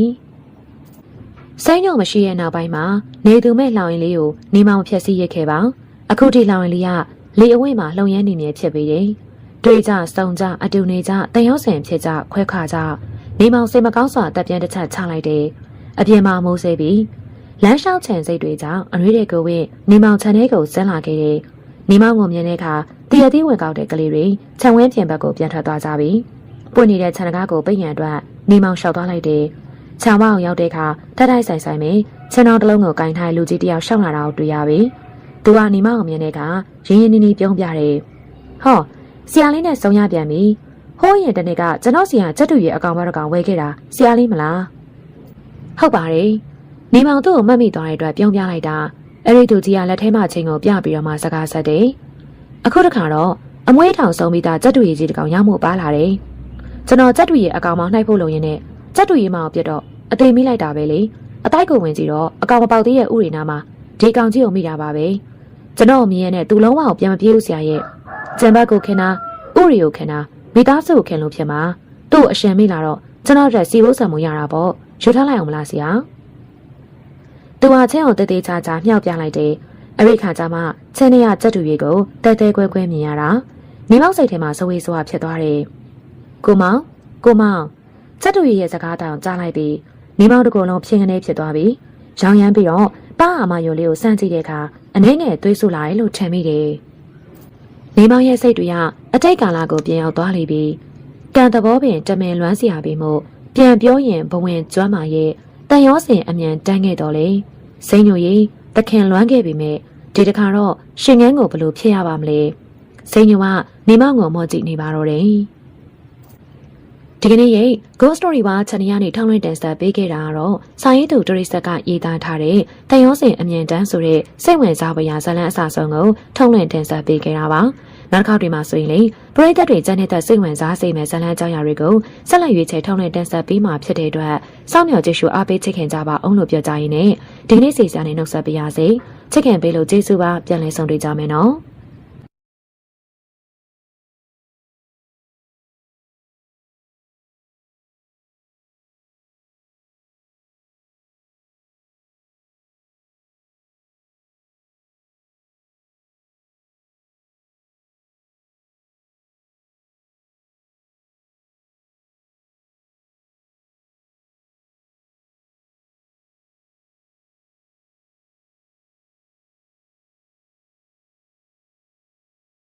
စိတ်ညုံမရှိတဲ့နောက်ပိုင်းမှာနေသူမဲ့လောင်ရင်လေးကိုနေမောင်ဖြက်စီးရခဲ့ပါအခုထိလောင်ရင်လေးက လေအဝိမှာလှုံရမ်းနေမြဲဖြစ်ပြီးတယ်တွေ့ကြစုံကြအတူနေကြတန်ရုံးစင်ဖြစ်ကြခွဲခါကြနေမောင်စိတ်မကောင်းစွာတက်ပြန်တစ်ချက်ချလိုက်တယ်အပြင်မှာမိုးစေးပြီးလမ်းလျှောက်ချန်စိတ်တွေကြောင့်အနှွေးတဲ့ကိုဝင်းနေမောင်ချန်တဲ့ကိုဆင်းလာခဲ့တယ်။နေမောင်ကိုမြင်တဲ့အခါတရသေးဝင်ကောက်တဲ့ကလေးတွေခြံဝင်းပြင်ဘက်ကိုပြန်ထွက်သွားကြပြီ။ပွင့်နေတဲ့ခြံကားကိုပိတ်ရန်အတွက်နေမောင်လျှောက်သွားလိုက်တယ်။ခြံဝအောင်ရောက်တဲ့အခါတထိုက်ဆိုင်ဆိုင် में ခြံတော်တစ်လုံးကိုကင်ထိုင်လူကြီးတယောက်ရှောက်လာတာကိုတွေ့ရပြီ။ သူကနေမောင်ကိုမြင်တဲ့အခါရင်းရင်းနှီးနှီးပြုံးပြတယ်။ဟောဆရာလေးနဲ့ဆုံရပြန်ပြီ။ဟိုးရင်တနေ့ကကျွန်တော်စီကချက်တူရဲ့အကောင်မတော်ကောင်ဝဲခဲ့တာဆရာလေးမလား။ဟုတ်ပါတယ်။နေမောင်သူ့ကိုမှတ်မိသွားတဲ့အတွက်ပြုံးပြလိုက်တာအဲ့ဒီသူကြီးကလက်ထဲမှာချင်းကိုပြပြီးတော့မှစကားဆက်တယ်။အခုတခါတော့အမွေးထောင်ဆုံးပြီးသားကြက်တူရည်ကြီးတကောင်ရောက်မှုပါလာတယ်။ကျွန်တော်ကြက်တူရည်အကောင်မောင်နှိုက်ဖို့လုံရင်းနဲ့ကြက်တူရည်မောင်ပြတ်တော့အသိမိလိုက်တာပဲလေ။အတိုက်ကိုဝင်ကြည့်တော့အကောင်မပေါက်သေးရဲ့ဥရိနာမှာ ဒီကောင်ကြီးကိုမိတာပါပဲ။ကျွန်တော်မြင်ရတဲ့သူလုံးဝကိုပြန်မပြေးလို့ဆရာရဲ့။ကျန်ဘတ်ကိုခင်တာဥရိကိုခင်တာမိသားစုကိုခင်လို့ဖြစ်မှာသူ့အရှင်မိလာတော့ကျွန်တော်တက်စီဖို့ဆံမှုရတာပေါ့။ယူထားလိုက်အောင်မလားဆရာ။သူဟာချင်းကိုတသေးချာချာမြှောက်ပြလိုက်တယ်။အဲ့ဒီခါကျမှချင်းနေရကြက်တူရီကိုတဲတဲကွဲကွဲမြင်ရတာ။နေမောက်စိတ်ထဲမှာဇဝေဇဝါဖြစ်သွားတယ်။ကိုမောင်ကိုမောင်ကြက်တူရီရဲ့စကားတောင်ကြားလိုက်ပြီးနေမောက်တကူလုံးဖြင်းကနေဖြစ်သွားပြီးရောင်ရမ်းပြီးတော့ ပါအာမယိုလေးကိုစမ်းကြည့်တဲ့အခါအနှဲငယ်သွေးဆူလာတယ်လို့ထင်မိတယ်။နေမောင်ရဲ့စိတ်တွေကအတိတ်ကာလကိုပြန်ရောက်သွားလိမ့်ပြီ။ကံသဘောပင်တမင်လွမ်းစရာပြီးမို့ပြန်ပြောရင်ဘဝင်ကျွမ်းမာရဲ့တန်ရောစင်အမြန်တန်းခဲ့တော်လေစိမ့်ညိုရီတခင်လွမ်းခဲ့ပြီမဲ့ဒီတခါတော့ရှင်ငန်းကိုဘလို့ဖြစ်ရပါမလဲစိမ့်ညိုကနေမောင်ကိုမော့ကြည့်နေပါတော့တယ် ဒီကနေ့ရဲ့ Ghost Story ပါ channel ကနေထောင်းလွှင့်တင်ဆက်ပေးခဲ့တာကတော့စာရေးသူဒရိစက်ကရေးသားထားတဲ့တန်ရောစင်အမြန်တန်းဆိုတဲ့စိတ်ဝင်စားဖွယ်ရာဇာတ်လမ်းအစဆုံးကိုထုံးလွှင့်တင်ဆက်ပေးခဲ့တာပါနောက်တစ်ခေါက်တွေမှာဆိုရင်လေပရိသတ်တွေစတဲ့စိတ်ဝင်စားစေမယ့်ဇာတ်လမ်းကြောင်းရာတွေကိုဆက်လက်ရွေးချယ်ထုံးလွှင့်တင်ဆက်ပေးမှာဖြစ်တဲ့အတွက်စောင့်မျှော်ကြည့်ရှုအားပေးချစ်ခင်ကြပါအောင်လို့ပြောကြရင်းနဲ့ဒီကနေ့စီစဉ်နေနှုတ်ဆက်ပေးရစေချစ်ခင်ပေးလို့ကျေးဇူးပါပြန်လည်ဆုံတွေ့ကြမယ်နော်